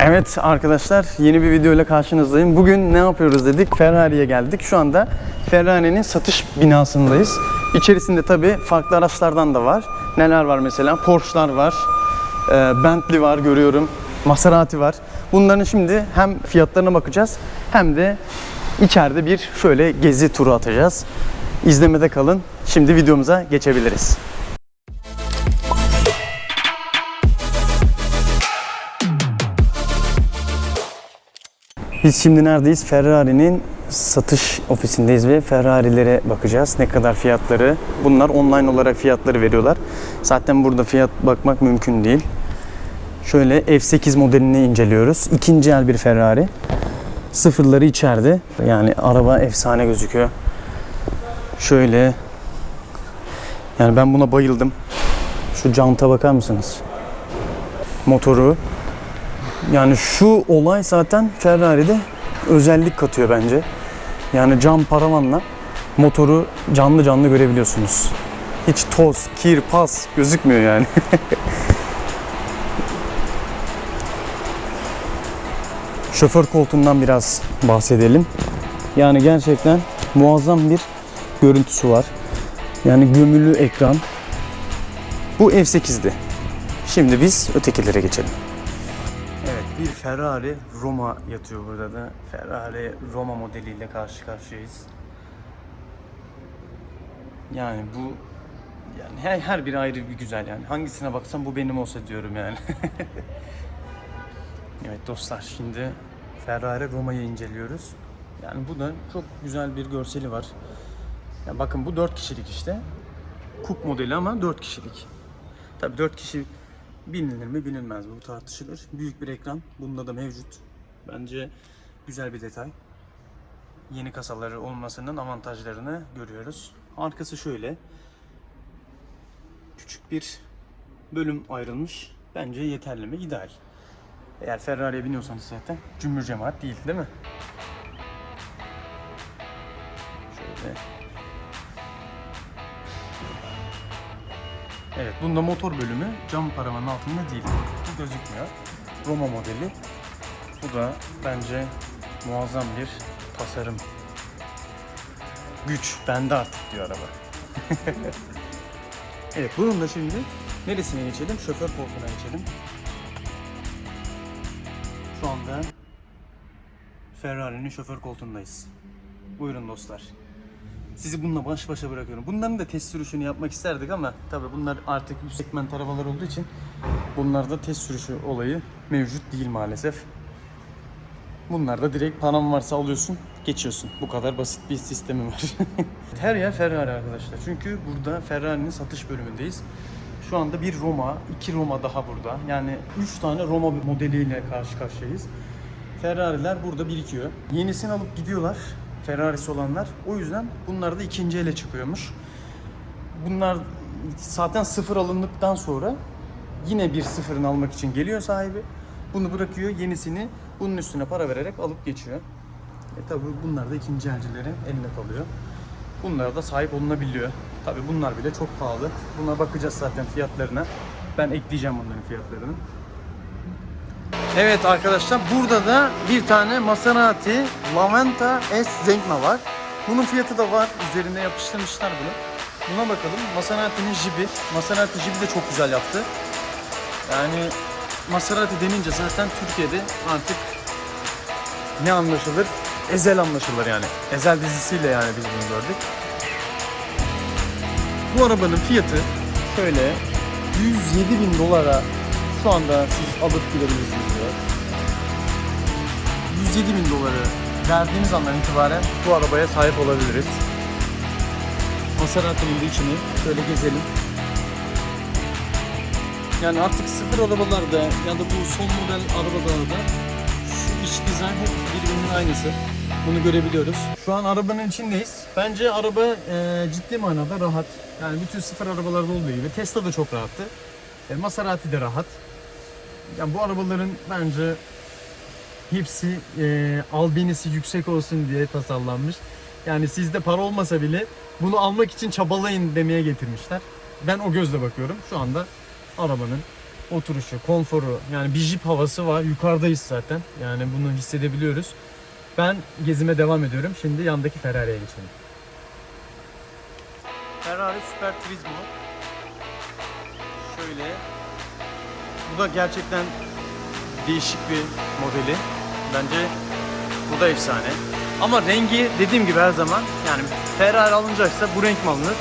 Evet arkadaşlar yeni bir video ile karşınızdayım. Bugün ne yapıyoruz dedik? Ferrari'ye geldik. Şu anda Ferrari'nin satış binasındayız. İçerisinde tabii farklı araçlardan da var. Neler var mesela? Porsche'lar var. e, Bentley var görüyorum. Maserati var. Bunların şimdi hem fiyatlarına bakacağız hem de içeride bir şöyle gezi turu atacağız. İzlemede kalın. Şimdi videomuza geçebiliriz. Biz şimdi neredeyiz? Ferrari'nin satış ofisindeyiz ve Ferrari'lere bakacağız. Ne kadar fiyatları. Bunlar online olarak fiyatları veriyorlar. Zaten burada fiyat bakmak mümkün değil. Şöyle F8 modelini inceliyoruz. İkinci el bir Ferrari. Sıfırları içeride. Yani araba efsane gözüküyor. Şöyle yani ben buna bayıldım. Şu janta bakar mısınız? Motoru, yani şu olay zaten Ferrari'de özellik katıyor bence. Yani cam paravanla motoru canlı canlı görebiliyorsunuz. Hiç toz, kir, pas gözükmüyor yani. Şoför koltuğundan biraz bahsedelim. Yani gerçekten muazzam bir görüntüsü var. Yani gömülü ekran. Bu F8'di. Şimdi biz ötekilere geçelim. Bir Ferrari Roma yatıyor burada da. Ferrari Roma modeliyle karşı karşıyayız. Yani bu yani her, her biri ayrı bir güzel yani. Hangisine baksam bu benim olsa diyorum yani. evet dostlar şimdi Ferrari Roma'yı inceliyoruz. Yani bu da çok güzel bir görseli var. Ya bakın bu 4 kişilik işte. Coupe modeli ama 4 kişilik. Tabii 4 kişi Binilir mi binilmez mi bu tartışılır. Büyük bir ekran bunda da mevcut. Bence güzel bir detay. Yeni kasaları olmasının avantajlarını görüyoruz. Arkası şöyle. Küçük bir bölüm ayrılmış. Bence yeterli mi? İdeal. Eğer Ferrari'ye biniyorsanız zaten cümbür cemaat değil değil mi? Evet, bunda motor bölümü cam paravanın altında değil. Bu gözükmüyor. Roma modeli. Bu da bence muazzam bir tasarım. Güç bende artık diyor araba. evet, bunun da şimdi neresine geçelim? Şoför koltuğuna geçelim. Şu anda Ferrari'nin şoför koltuğundayız. Buyurun dostlar. Sizi bununla baş başa bırakıyorum. Bunların da test sürüşünü yapmak isterdik ama tabii bunlar artık üst segment arabalar olduğu için bunlarda test sürüşü olayı mevcut değil maalesef. Bunlarda direkt param varsa alıyorsun, geçiyorsun. Bu kadar basit bir sistemi var. Her yer Ferrari arkadaşlar. Çünkü burada Ferrari'nin satış bölümündeyiz. Şu anda bir Roma, iki Roma daha burada. Yani üç tane Roma modeliyle karşı karşıyayız. Ferrari'ler burada birikiyor. Yenisini alıp gidiyorlar. Ferrari'si olanlar. O yüzden bunlar da ikinci ele çıkıyormuş. Bunlar zaten sıfır alındıktan sonra yine bir sıfırını almak için geliyor sahibi. Bunu bırakıyor, yenisini bunun üstüne para vererek alıp geçiyor. E tabi bunlar da ikinci elcilerin eline kalıyor. Bunlara da sahip olunabiliyor. Tabi bunlar bile çok pahalı. Buna bakacağız zaten fiyatlarına. Ben ekleyeceğim bunların fiyatlarını. Evet arkadaşlar burada da bir tane Maserati Laventa S Zenkma var. Bunun fiyatı da var. Üzerine yapıştırmışlar bunu. Buna bakalım. Maserati'nin jibi. Maserati jibi de çok güzel yaptı. Yani Maserati denince zaten Türkiye'de artık ne anlaşılır? Ezel anlaşılır yani. Ezel dizisiyle yani biz bunu gördük. Bu arabanın fiyatı şöyle 107 bin dolara şu anda siz alıp gidebilirsiniz. 107 bin doları verdiğimiz andan itibaren bu arabaya sahip olabiliriz. Maserati'nin içini şöyle gezelim. Yani artık sıfır arabalarda ya da bu son model arabalarda şu iç dizayn hep birbirinin aynısı. Bunu görebiliyoruz. Şu an arabanın içindeyiz. Bence araba e, ciddi manada rahat. Yani bütün sıfır arabalarda olduğu gibi. Tesla da çok rahattı. E, Maserati de rahat. Yani bu arabaların bence hepsi e, albinisi yüksek olsun diye tasarlanmış. Yani sizde para olmasa bile bunu almak için çabalayın demeye getirmişler. Ben o gözle bakıyorum. Şu anda arabanın oturuşu, konforu yani bir jip havası var. Yukarıdayız zaten. Yani bunu hissedebiliyoruz. Ben gezime devam ediyorum. Şimdi yandaki Ferrari'ye geçelim. Ferrari Super Turismo. Şöyle. Bu da gerçekten değişik bir modeli. Bence bu da efsane. Ama rengi dediğim gibi her zaman yani Ferrari alınacaksa bu renk mi alınır?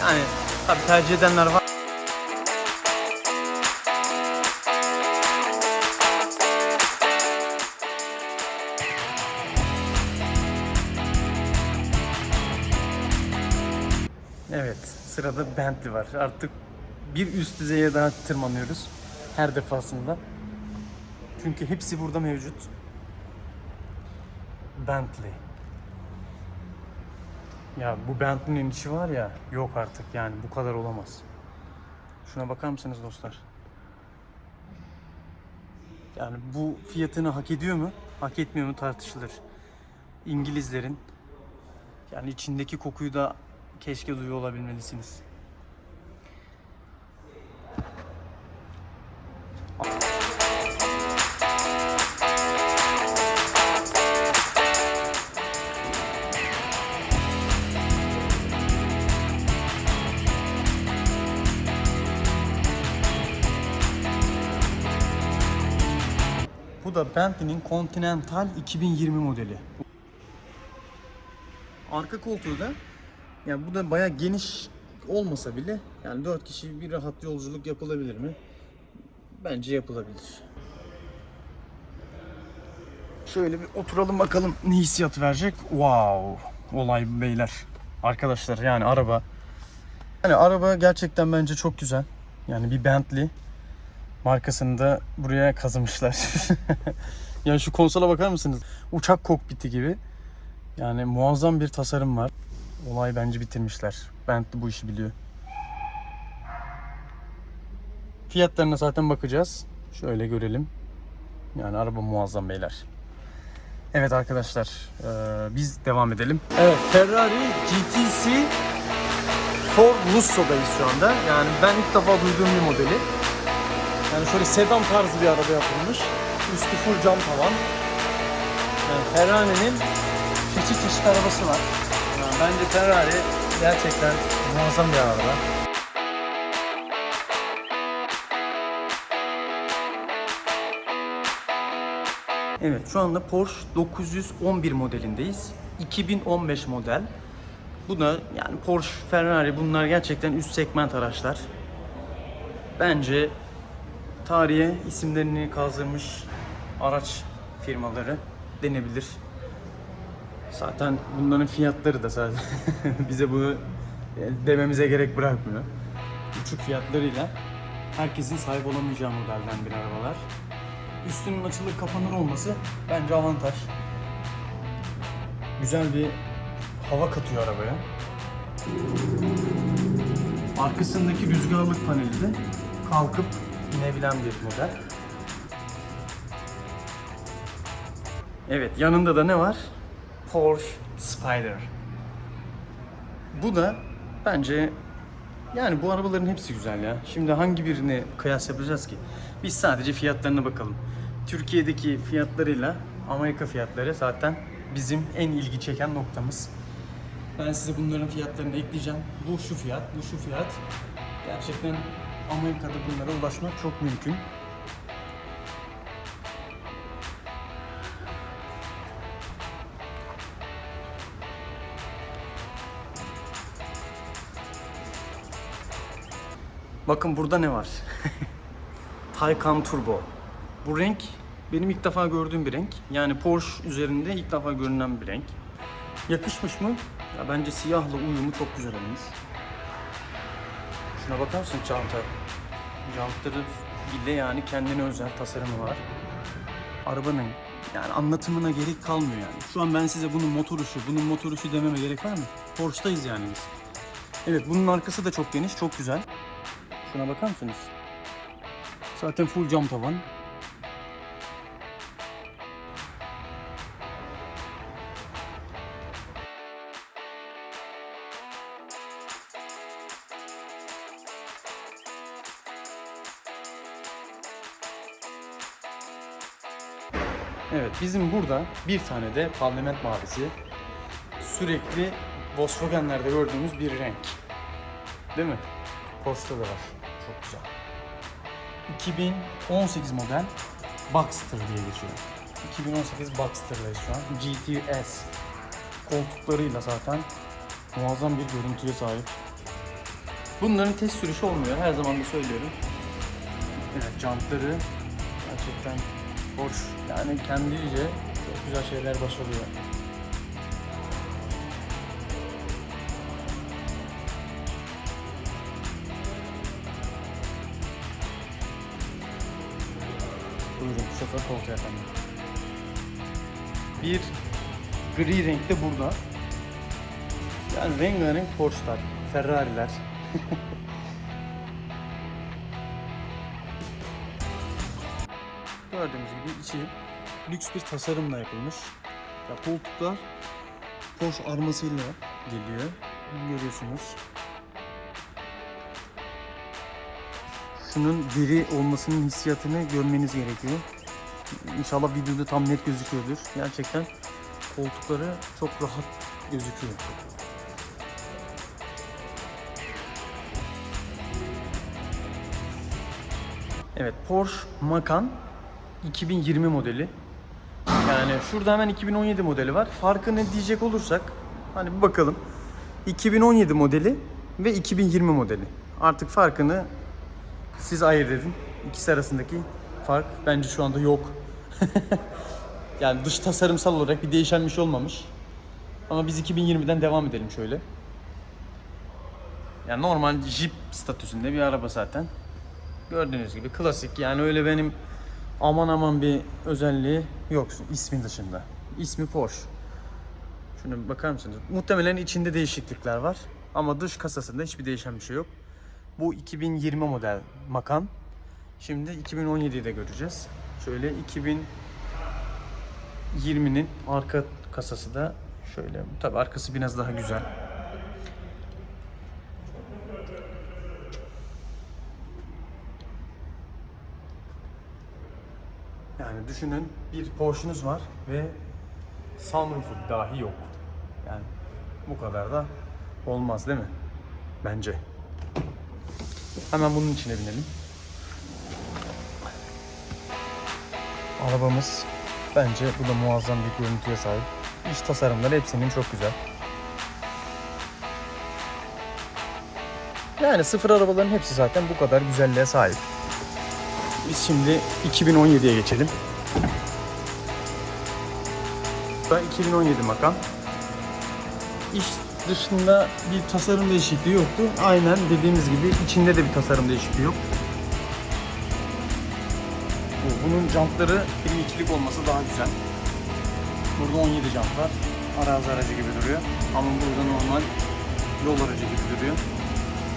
Yani tabii tercih edenler var. Evet, sırada Bentley var. Artık bir üst düzeye daha tırmanıyoruz her defasında. Çünkü hepsi burada mevcut. Bentley. Ya bu Bentley'nin içi var ya yok artık yani bu kadar olamaz. Şuna bakar mısınız dostlar? Yani bu fiyatını hak ediyor mu? Hak etmiyor mu tartışılır. İngilizlerin yani içindeki kokuyu da keşke duyuyor olabilmelisiniz. Bentley'nin Continental 2020 modeli. Arka koltuğu da yani bu da bayağı geniş olmasa bile yani 4 kişi bir rahat yolculuk yapılabilir mi? Bence yapılabilir. Şöyle bir oturalım bakalım ne hissiyat verecek. Wow. Olay beyler. Arkadaşlar yani araba. Yani araba gerçekten bence çok güzel. Yani bir Bentley markasını da buraya kazımışlar. yani şu konsola bakar mısınız? Uçak kokpiti gibi. Yani muazzam bir tasarım var. Olay bence bitirmişler. Bentley bu işi biliyor. Fiyatlarına zaten bakacağız. Şöyle görelim. Yani araba muazzam beyler. Evet arkadaşlar, eee, biz devam edelim. Evet, Ferrari GTC Ford Russo'dayız şu anda. Yani ben ilk defa duyduğum bir modeli. Yani şöyle sedan tarzı bir araba yapılmış. Üstü full cam tavan. Yani Ferrari'nin çeşit çeşit arabası var. Yani bence Ferrari gerçekten muazzam bir araba. Evet şu anda Porsche 911 modelindeyiz. 2015 model. Bu da yani Porsche, Ferrari bunlar gerçekten üst segment araçlar. Bence tarihe isimlerini kazdırmış araç firmaları denebilir. Zaten bunların fiyatları da zaten bize bunu dememize gerek bırakmıyor. Uçuk fiyatlarıyla herkesin sahip olamayacağı modelden bir arabalar. Üstünün açılır kapanır olması bence avantaj. Güzel bir hava katıyor arabaya. Arkasındaki rüzgarlık paneli de kalkıp inebilen bir model. Evet, yanında da ne var? Porsche Spyder. Bu da bence yani bu arabaların hepsi güzel ya. Şimdi hangi birini kıyas yapacağız ki? Biz sadece fiyatlarına bakalım. Türkiye'deki fiyatlarıyla Amerika fiyatları zaten bizim en ilgi çeken noktamız. Ben size bunların fiyatlarını ekleyeceğim. Bu şu fiyat, bu şu fiyat. Gerçekten Amerika'da bunlara ulaşmak çok mümkün. Bakın burada ne var? Taycan Turbo. Bu renk benim ilk defa gördüğüm bir renk. Yani Porsche üzerinde ilk defa görünen bir renk. Yakışmış mı? Ya bence siyahla uyumu çok güzel olmuş. Şuna bakar mısın çanta? Jantları bile yani kendine özel tasarımı var. Arabanın yani anlatımına gerek kalmıyor yani. Şu an ben size bunun motoru şu, bunun motoru şu dememe gerek var mı? Porsche'dayız yani biz. Evet bunun arkası da çok geniş, çok güzel. Şuna bakar mısınız? Zaten full cam tavan. Bizim burada bir tane de parlament mavisi sürekli Volkswagen'lerde gördüğümüz bir renk. Değil mi? Porsche'da da var. Çok güzel. 2018 model Boxster diye geçiyor. 2018 Boxster'dayız şu an. GTS koltuklarıyla zaten muazzam bir görüntüye sahip. Bunların test sürüşü olmuyor. Her zaman da söylüyorum. Evet jantları gerçekten hoş. Yani kendice çok güzel şeyler başarıyor. Buyurun şoför koltuğu efendim. Bir gri renk de burada. Yani rengarenk Porsche'lar, Ferrari'ler. Gördüğünüz gibi içi lüks bir tasarımla yapılmış. Ya koltuklar Porsche armasıyla geliyor. Görüyorsunuz. Şunun deri olmasının hissiyatını görmeniz gerekiyor. İnşallah videoda tam net gözüküyordur. Gerçekten koltukları çok rahat gözüküyor. Evet Porsche Macan 2020 modeli. Yani şurada hemen 2017 modeli var. Farkı ne diyecek olursak hani bir bakalım. 2017 modeli ve 2020 modeli. Artık farkını siz ayırt edin. İkisi arasındaki fark bence şu anda yok. yani dış tasarımsal olarak bir değişen bir şey olmamış. Ama biz 2020'den devam edelim şöyle. Yani normal Jeep statüsünde bir araba zaten. Gördüğünüz gibi klasik yani öyle benim aman aman bir özelliği yok ismin dışında. İsmi Porsche. Şuna bakar mısınız? Muhtemelen içinde değişiklikler var ama dış kasasında hiçbir değişen bir şey yok. Bu 2020 model Macan. Şimdi 2017'de göreceğiz. Şöyle 2020'nin arka kasası da şöyle. Tabi arkası biraz daha güzel. Yani düşünün bir Porsche'nuz var ve sunroof'u dahi yok. Yani bu kadar da olmaz değil mi? Bence. Hemen bunun içine binelim. Arabamız bence bu da muazzam bir görüntüye sahip. İç tasarımları hepsinin çok güzel. Yani sıfır arabaların hepsi zaten bu kadar güzelliğe sahip. Biz şimdi 2017'ye geçelim. Da 2017 makam. İç dışında bir tasarım değişikliği yoktu. Aynen dediğimiz gibi içinde de bir tasarım değişikliği yok. Bu- Bunun jantları 22'lik olması daha güzel. Burada 17 jant var. Arazi aracı gibi duruyor. Ama burada normal yol aracı gibi duruyor.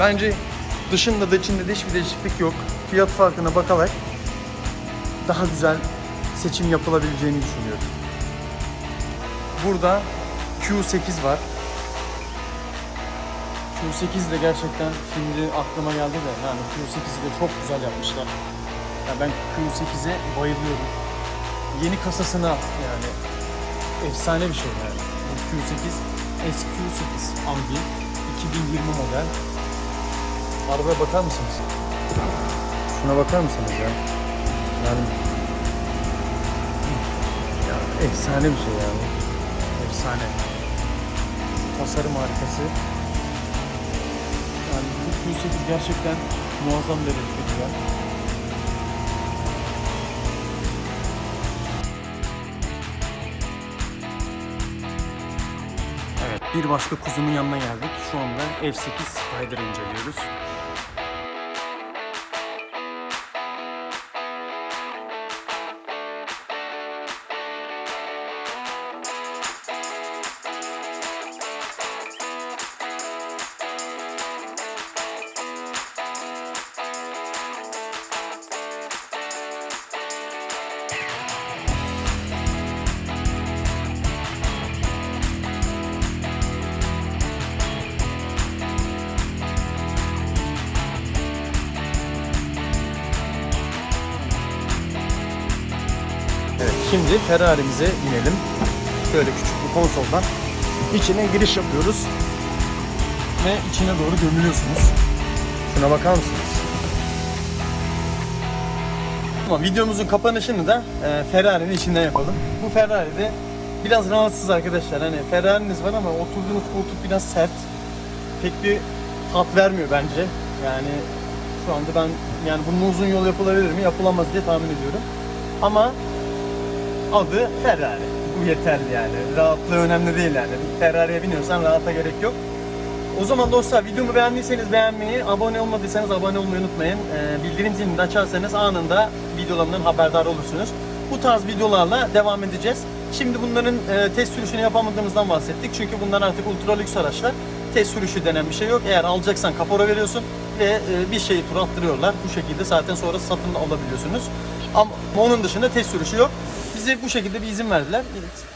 Bence dışında da içinde de hiçbir değişiklik yok. Fiyat farkına bakarak daha güzel seçim yapılabileceğini düşünüyorum. Burada Q8 var. Q8 de gerçekten şimdi aklıma geldi de yani Q8'i de çok güzel yapmışlar. Ya ben Q8'e bayılıyorum. Yeni kasasına yani efsane bir şey yani. Bu Q8 SQ8 Ambi 2020 model. Arabaya bakar mısınız? Şuna bakar mısınız ya? Yani ya efsane bir şey yani. Efsane. Tasarım harikası. Yani bu Q8 gerçekten muazzam derecede güzel. Evet, bir başka kuzunun yanına geldik. Şu anda F8 Spider inceliyoruz. Şimdi Ferrari'mize inelim. Böyle küçük bir konsoldan içine giriş yapıyoruz. Ve içine doğru gömülüyorsunuz. Şuna bakar mısınız? Ama videomuzun kapanışını da e, Ferrari'nin içinden yapalım. Bu Ferrari'de biraz rahatsız arkadaşlar. Hani Ferrari'niz var ama oturduğunuz koltuk biraz sert. Pek bir tat vermiyor bence. Yani şu anda ben yani bunun uzun yol yapılabilir mi? Yapılamaz diye tahmin ediyorum. Ama adı Ferrari. Bu yeterli yani. Rahatlığı önemli değil yani. Ferrari'ye biniyorsan rahata gerek yok. O zaman dostlar videomu beğendiyseniz beğenmeyi, abone olmadıysanız abone olmayı unutmayın. Ee, bildirim zilini de açarsanız anında videolarımdan haberdar olursunuz. Bu tarz videolarla devam edeceğiz. Şimdi bunların e, test sürüşünü yapamadığımızdan bahsettik. Çünkü bunlar artık ultra lüks araçlar. Test sürüşü denen bir şey yok. Eğer alacaksan kapora veriyorsun ve e, bir şeyi tur attırıyorlar. Bu şekilde zaten sonra satın alabiliyorsunuz. Ama onun dışında test sürüşü yok. Bize bu şekilde bir izin verdiler.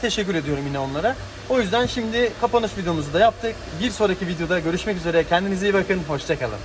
Teşekkür ediyorum yine onlara. O yüzden şimdi kapanış videomuzu da yaptık. Bir sonraki videoda görüşmek üzere. Kendinize iyi bakın. Hoşçakalın.